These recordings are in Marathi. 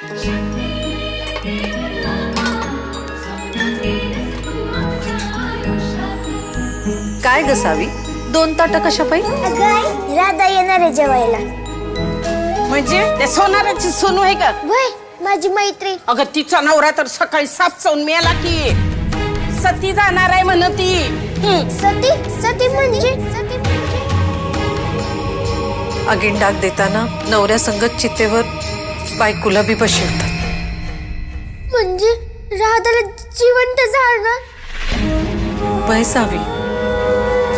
काय ग सावी? दोन ताटं कशा पाहिजे अगं आई राधा येणार आहे जेवायला. म्हणजे? ते सोनाराची सोनू आहे का? वय माझी मैत्री. अगं तिचा नवरा तर सकाळी साप चावून मेला की. सती जाणार आहे म्हण ती. हं. सती? सती म्हणजे? सती म्हणजे? अगीन डाग देताना नवऱ्या संगत चितेवर बायकोला बी बशिवतात. म्हणजे राधाला जिवंत जाळणार वय सावी.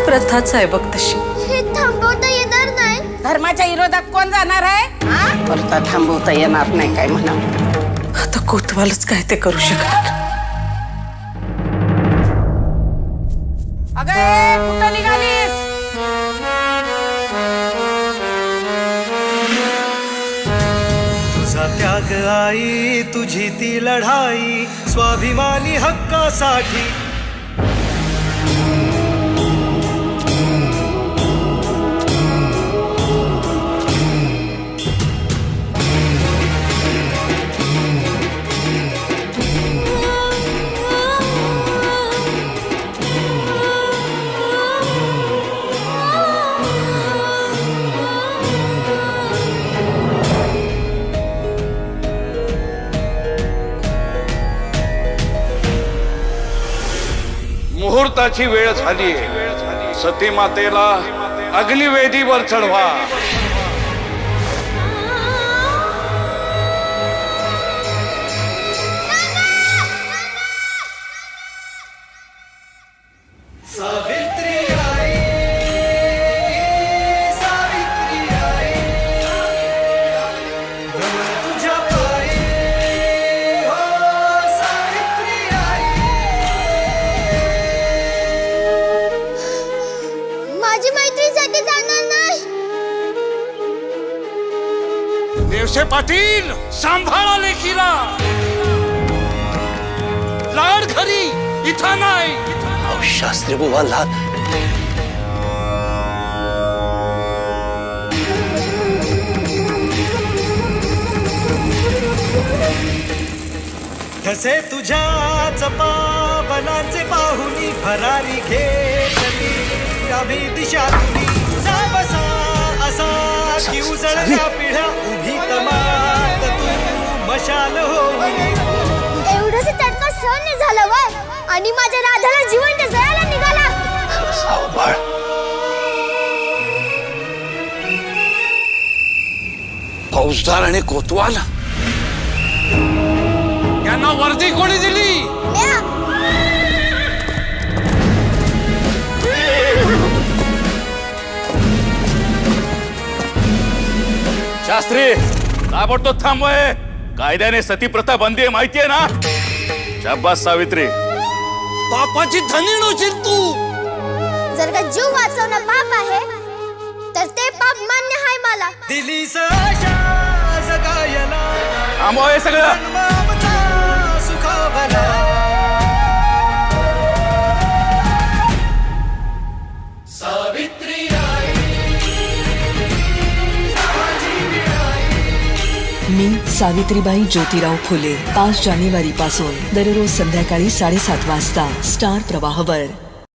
प्रथाच आहे बघ तशी. हे थांबवता येणार नाही? धर्माच्या विरोधात कोण जाणार आहे? हा? परत थांबवता येणार नाही काय म्हणा. आता कोतवालच काय ते करू शकणार अगं ए, कुठं निघालीस त्याग आई तुझी ती लढाई स्वाभिमानी हक्कासाठी मुहूर्ताची वेळ झाली सती मातेला अग्निवेदीवर चढवा. माझी मैत्रीसाठी जाणार नाही. देवसे पाटील सांभाळा लेखीला. लाड घरी इथं नाही. शास्त्री बुवाला. तसे तुझ्याच पावलांचे पाहुनी भरारी घेतली आम्ही दिशा तुली बसा असा की उजळल्या पिढ्या उभी तमात. तू मशाल होऊन एवढंच तडका सहन नाही झालं वय. आणि माझ्या राधाला जिवंत जळायला निघाला. फौजदार आणि कोतवाल. वर्दी कोणी दिली. शास्त्री ताबडतोब थांबवय. कायद्याने सती प्रथा बंदी आहे माहितीये ना? शाब्बास सावित्री. बापाची धनी नव्हशील तू. जर का जीव वाचवणं पाप आहे तर ते पाप मान्य आहे मला. दिली सगळं. सावित्रीबाई ज्योतिराव फुले पाच जानेवारी पासून दररोज संध्याकाळी साडेसात वाजता स्टार प्रवाहवर.